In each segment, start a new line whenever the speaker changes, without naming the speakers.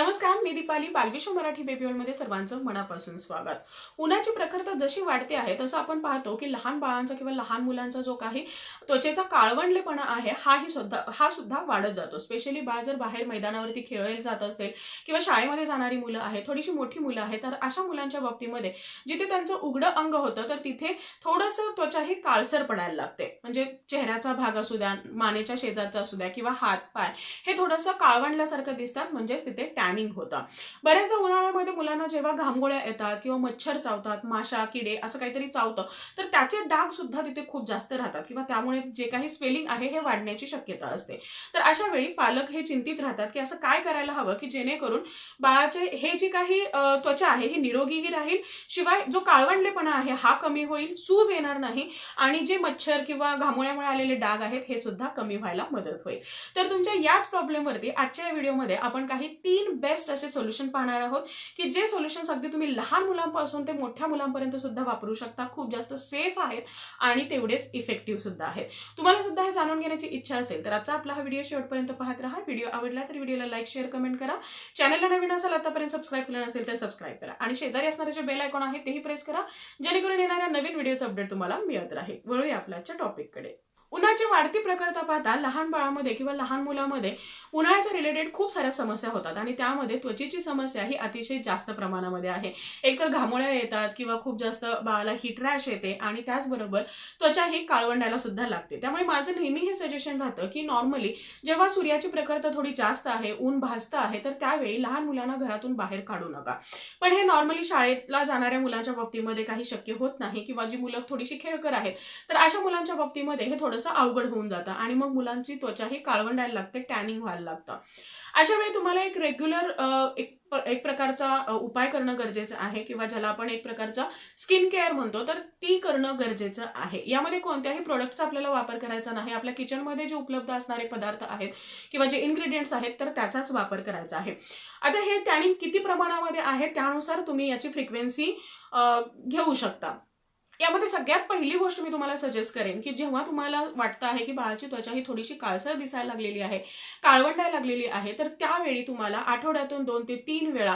नमस्कार मी दीपाली बालविश्व मराठी बेबीवलमध्ये सर्वांचं मनापासून स्वागत. उन्हाची प्रखरता जशी वाढते आहे तसं आपण पाहतो की लहान बाळांचा किंवा लहान मुलांचा जो काही त्वचेचा काळवंडलेपणा आहे हाही सुद्धा हा सुद्धा वाढत जातो. स्पेशली बाळ जर बाहेर मैदानावरती खेळायला जात असेल किंवा शाळेमध्ये जाणारी मुलं आहेत थोडीशी मोठी मुलं आहेत तर अशा मुलांच्या बाबतीमध्ये जिथे त्यांचं उघडं अंग होतं तर तिथे थोडंसं त्वचा ही काळसर पडायला लागते. म्हणजे चेहऱ्याचा भाग असू द्या मानेच्या शेजारचा असू द्या किंवा हात पाय हे थोडंसं काळवंडल्यासारखं दिसतात म्हणजेच तिथे टॅनिंग होतं. बऱ्याचदा उन्हाळ्यामध्ये मुलांना जेव्हा घामगोळ्या येतात किंवा मच्छर चावतात माशा किडे असं काहीतरी चावतं तर त्याचे डाग सुद्धा तिथे खूप जास्त राहतात किंवा त्यामुळे जे काही स्वेलिंग आहे हे वाढण्याची शक्यता असते. तर अशा वेळी पालक हे चिंतित राहतात की असं काय करायला हवं की जेणेकरून बाळाचे हे जी काही त्वचा आहे ही निरोगीही राहील शिवाय जो काळवंडलेपणा आहे हा कमी होईल सूज येणार नाही आणि जे मच्छर किंवा घामोळ्यामुळे आलेले डाग आहेत हे सुद्धा कमी व्हायला मदत होईल. तर तुमच्या याच प्रॉब्लेमवरती आजच्या या व्हिडिओमध्ये आपण काही तीन बेस्ट असे सोल्युशन पाहणार आहोत की जे सोल्युशन्स अगदी तुम्ही लहान मुलांपासून ते मोठ्या मुलांपर्यंत सुद्धा वापरू शकता. खूप जास्त सेफ आहेत आणि तेवढेच इफेक्टिव्ह सुद्धा आहेत. तुम्हाला सुद्धा हे जाणून घेण्याची इच्छा असेल तर आजचा आपला हा व्हिडिओ शेवटपर्यंत पाहत राहा. व्हिडिओ आवडला तर व्हिडिओला लाईक शेअर कमेंट करा. चॅनलला नवीन असेल आतापर्यंत सबस्क्राईब केलं नसेल तर सबस्क्राईब करा. आणि शेजारी असणारे जे बेल आयकॉन आहे तेही प्रेस करा. जेणेकरून येणाऱ्या नवीन व्हिडिओचं अपडेट तुम्हाला मिळत राहील. वळूया आपल्याच्या टॉपिककडे उन्हाची वाढती प्रखरता पाहता लहान बाळामध्ये किंवा लहान मुलामध्ये उन्हाळ्याच्या रिलेटेड खूप साऱ्या समस्या होतात आणि त्यामध्ये त्वचेची समस्या ही अतिशय जास्त प्रमाणामध्ये आहे. एकतर घामोळ्या येतात किंवा खूप जास्त बाळाला हिट रॅश येते आणि त्याचबरोबर त्वचा ही काळवंडायला सुद्धा लागते. त्यामुळे माझं नेहमी हे सजेशन राहतं की नॉर्मली जेव्हा सूर्याची प्रखरता थोडी जास्त आहे ऊन भासतं आहे तर त्यावेळी लहान मुलांना घरातून बाहेर काढू नका. पण हे नॉर्मली शाळेला जाणाऱ्या मुलांच्या बाबतीमध्ये काही शक्य होत नाही किंवा जी मुलं थोडीशी खेळकर आहेत तर अशा मुलांच्या बाबतीमध्ये हे थोडंसं अवघड होऊन जातं आणि मग मुलांची त्वचा ही काळवंडायला लागते टॅनिंग व्हायला लागतं. अशा वेळी तुम्हाला एक रेग्युलर एक एक प्रकारचा उपाय करणं गरजेचं आहे किंवा ज्याला आपण एक प्रकारचा स्किन केअर म्हणतो तर ती करणं गरजेचं आहे. यामध्ये कोणत्याही प्रोडक्टचा आपल्याला वापर करायचा नाही. आपल्या किचनमध्ये जे उपलब्ध असणारे पदार्थ आहेत किंवा जे इन्ग्रेडियंट्स आहेत तर त्याचाच वापर करायचा आहे. आता हे टॅनिंग किती प्रमाणामध्ये आहे त्यानुसार तुम्ही याची फ्रिक्वेन्सी घेऊ शकता. यामध्ये सगळ्यात पहिली गोष्ट मी तुम्हाला सजेस्ट करेन की जेव्हा तुम्हाला वाटतं आहे की बाळाची त्वचा ही थोडीशी काळसर दिसायला लागलेली आहे काळवंडायला लागलेली आहे तर त्यावेळी तुम्हाला आठवड्यातून दोन ते तीन वेळा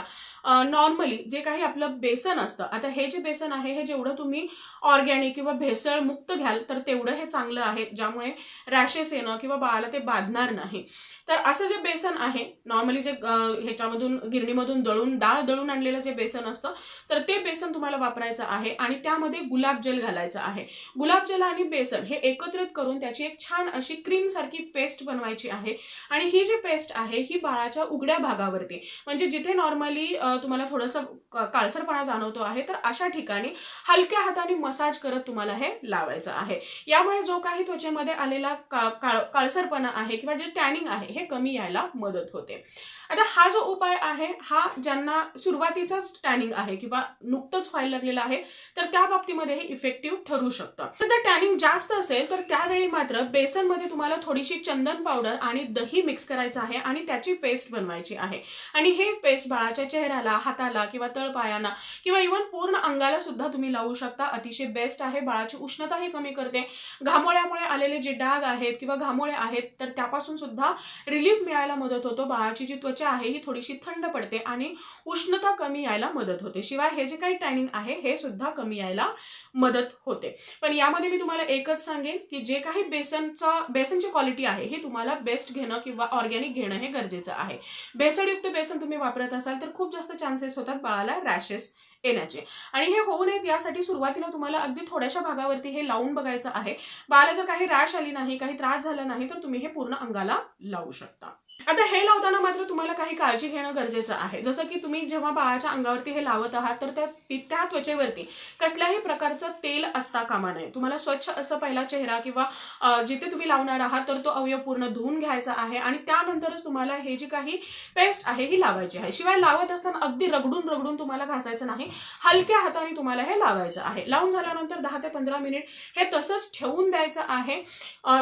नॉर्मली जे काही आपलं बेसन असतं आता हे जे बेसन आहे हे जेवढं तुम्ही ऑर्गॅनिक किंवा भेसळ मुक्त घ्याल तर तेवढं हे चांगलं आहे ज्यामुळे रॅशेस येणं किंवा बाळाला ते बाधणार नाही. तर असं जे बेसन आहे नॉर्मली जे ह्याच्यामधून गिरणीमधून दळून डाळ दळून आणलेलं जे बेसन असतं तर ते बेसन तुम्हाला वापरायचं आहे आणि त्यामध्ये गुलाब गुलाबजल घालायचं आहे. गुलाबजल आणि बेसन हे एकत्रित करून त्याची एक छान अशी क्रीम सारखी पेस्ट बनवायची आहे. आणि ही जी पेस्ट आहे ही बाळाच्या उघड्या भागावरती. म्हणजे जिथे नॉर्मली तुम्हाला थोडंसं काळसरपणा जाणवतो आहे तर अशा ठिकाणी हलक्या हाताने मसाज करत तुम्हाला हे लावायचं आहे. यामुळे जो काही त्वचेमध्ये आलेला का काळ काळसरपणा आहे किंवा जे टॅनिंग आहे हे कमी यायला मदत होते. आता हा जो उपाय आहे हा ज्यांना सुरुवातीचाच टॅनिंग आहे किंवा नुकतंच व्हायला लागलेलं आहे तर त्या बाबतीमध्ये हे इफेक्टिव्ह ठरू शकतं तर जर टॅनिंग जास्त असेल तर त्यावेळी मात्र बेसनमध्ये तुम्हाला थोडीशी चंदन पावडर आणि दही मिक्स करायचं आहे आणि त्याची पेस्ट बनवायची आहे. आणि हे पेस्ट बाळाच्या चेहऱ्याला हाताला किंवा तळपायांना किंवा इव्हन पूर्ण अंगाला सुद्धा तुम्ही लावू शकता. अतिशय बेस्ट आहे. बाळाची उष्णताही कमी करते. घामोळ्यामुळे आलेले जे डाग आहेत किंवा घामोळे आहेत तर त्यापासून सुद्धा रिलीफ मिळायला मदत होतो. बाळाची जी त्वचा आहे ही थोडीशी थंड पडते आणि उष्णता कमी यायला मदत होते. शिवाय हे जे काही टॅनिंग आहे हे सुद्धा कमी यायला मदत होते. पण यामध्ये मी तुम्हाला एकच सांगेन की जे काही बेसनचा बेसनची क्वालिटी आहे हे तुम्हाला बेस्ट घेणं किंवा ऑर्गॅनिक घेणं हे गरजेचं आहे. बेसनयुक्त बेसन तुम्ही वापरत असाल तर खूप जास्त चान्सेस होतात बाळाला रॅशेस येण्याचे. आणि हे होऊ नयेत यासाठी सुरुवातीला तुम्हाला अगदी थोड्याशा भागावरती हे लावून बघायचं आहे. बाळाला जर काही रॅश आली नाही काही त्रास झाला नाही तर तुम्ही हे पूर्ण अंगाला लावू शकता. आता हे लावताना मात्र तुम्हाला काही काळजी घेणं गरजेचं आहे. जसं की तुम्ही जेव्हा बाळाच्या अंगावरती हे लावत आहात तर त्या त्या त्वचेवरती कसल्याही प्रकारचं तेल असता कामा नये. तुम्हाला स्वच्छ असं पहिला चेहरा किंवा जिथे तुम्ही लावणार आहात तर तो अवयव पूर्ण धुवून घ्यायचा आहे आणि त्यानंतरच तुम्हाला हे जी काही पेस्ट आहे ही लावायची आहे. शिवाय लावत असताना अगदी रगडून रगडून तुम्हाला घासायचं नाही. हलक्या हाताने तुम्हाला हे लावायचं आहे. लावून झाल्यानंतर दहा ते पंधरा मिनिट हे तसंच ठेवून द्यायचं आहे.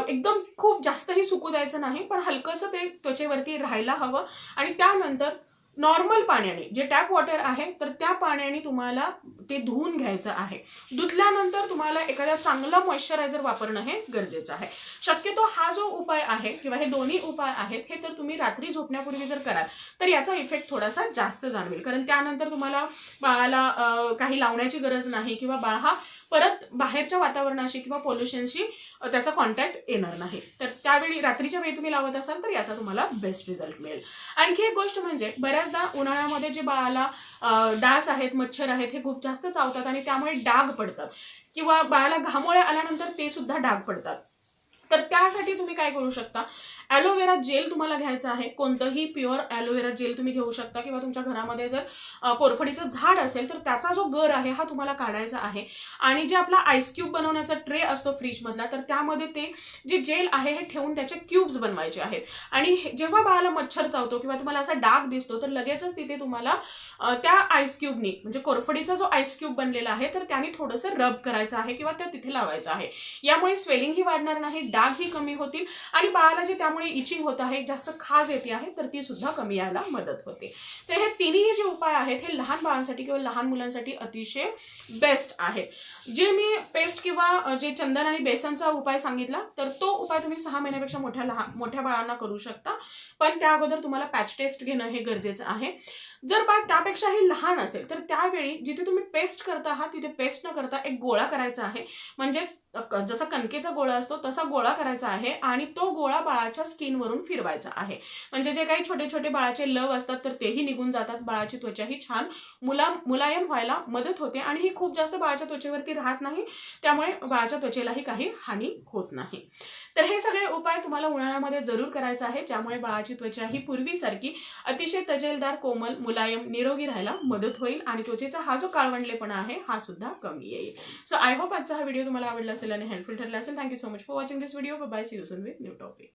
एकदम खूप जास्तही सुकू द्यायचं नाही पण हलकंसं ते त्वचेवरती राहायला हवं. आणि त्यानंतर नॉर्मल पाण्याने जे टॅप वॉटर आहे तर त्या पाण्याने तुम्हाला ते धुवून घ्यायचं आहे. धुतल्यानंतर तुम्हाला एखादा चांगला मॉइश्चरायझर वापरणं हे गरजेचं आहे. शक्यतो हा जो उपाय आहे किंवा हे दोन्ही उपाय आहेत हे तर तुम्ही रात्री झोपण्यापूर्वी जर कराल तर याचा इफेक्ट थोडासा जास्त जाणवेल. कारण त्यानंतर तुम्हाला बाळाला काही लावण्याची गरज नाही किंवा बाळ हा परत बाहेरच्या वातावरणाशी किंवा पोल्युशनशी त्याचा कॉन्टॅक्ट येणार नाही. तर त्यावेळी रात्रीच्या वेळी तुम्ही लावत असाल तर याचा तुम्हाला बेस्ट रिझल्ट मिळेल. आणखी एक गोष्ट म्हणजे बऱ्याचदा उन्हाळ्यामध्ये जे बाळाला डास आहेत मच्छर आहेत हे खूप जास्त चावतात आणि त्यामुळे डाग पडतात. किंवा बाळाला घामोळ्या आल्यानंतर ते सुद्धा डाग पडतात. तर त्यासाठी तुम्ही काय करू शकता? ॲलोवेरा जेल तुम्हाला घ्यायचं आहे. कोणतंही प्युअर ॲलोवेरा जेल तुम्ही घेऊ शकता किंवा तुमच्या घरामध्ये जर कोरफडीचं झाड असेल तर त्याचा जो गर आहे हा तुम्हाला काढायचा आहे. आणि जे आपला आईस क्यूब बनवण्याचा ट्रे असतो फ्रीजमधला तर त्यामध्ये ते जे जेल आहे हे ठेवून त्याचे क्यूब्स बनवायचे आहेत. आणि हे- जेव्हा बाळाला मच्छर चावतो किंवा तुम्हाला असा डाग दिसतो तर लगेचच तिथे तुम्हाला त्या आईस क्यूबनी म्हणजे कोरफडीचा जो आईस क्यूब बनलेला आहे तर त्याने थोडंसं रब करायचं आहे किंवा त्या तिथे लावायचं आहे. यामुळे स्वेलिंगही वाढणार नाही डागही कमी होतील आणि बाळाला जे त्यामुळे इचिंग होत आहे जास्त खाज येते आहे तर ती सुद्धा कमी यायला मदत होते. तर हे तिन्ही जे उपाय आहेत हे लहान बाळांसाठी किंवा लहान मुलांसाठी अतिशय बेस्ट आहेत. जे मी पेस्ट किंवा जे चंदन आणि बेसनचा उपाय सांगितला तर तो उपाय तुम्ही सहा महिन्यापेक्षा मोठ्या लहान मोठ्या बाळांना करू शकता. पण त्या अगोदर तुम्हाला पॅच टेस्ट घेणं हे गरजेचं आहे. जर बाळ त्यापेक्षाही लहान असेल तर त्यावेळी जिथे तुम्ही पेस्ट करता आहात तिथे पेस्ट न करता एक गोळा करायचा आहे. म्हणजेच जसा कणकेचा गोळा असतो तसा गोळा करायचा आहे आणि तो गोळा बाळाच्या स्किनवरून फिरवायचा आहे. म्हणजे जे काही छोटे छोटे बाळाचे लव असतात तर तेही निघून जातात. बाळाची त्वचाही छान मुला मुलायम व्हायला मदत होते आणि ही खूप जास्त बाळाच्या त्वचेवरती राहत नाही. त्यामुळे बाळाच्या त्वचेलाही काही हानी होत नाही. तर हे सगळे उपाय तुम्हाला उन्हाळ्यामध्ये जरूर करायचं आहे ज्यामुळे बाळाची त्वचा ही पूर्वीसारखी अतिशय तजेलदार कोमल मुलायम निरोगी राहायला मदत होईल आणि त्वचेचा हा जो काळवंडलेपणा आहे हा सुद्धा कमी येईल. सो आय होप आजचा हा व्हिडिओ तुम्हाला आवडला असेल आणि हेल्पफुल ठरला असेल. Thank you so much for watching this video bye see you soon with new topic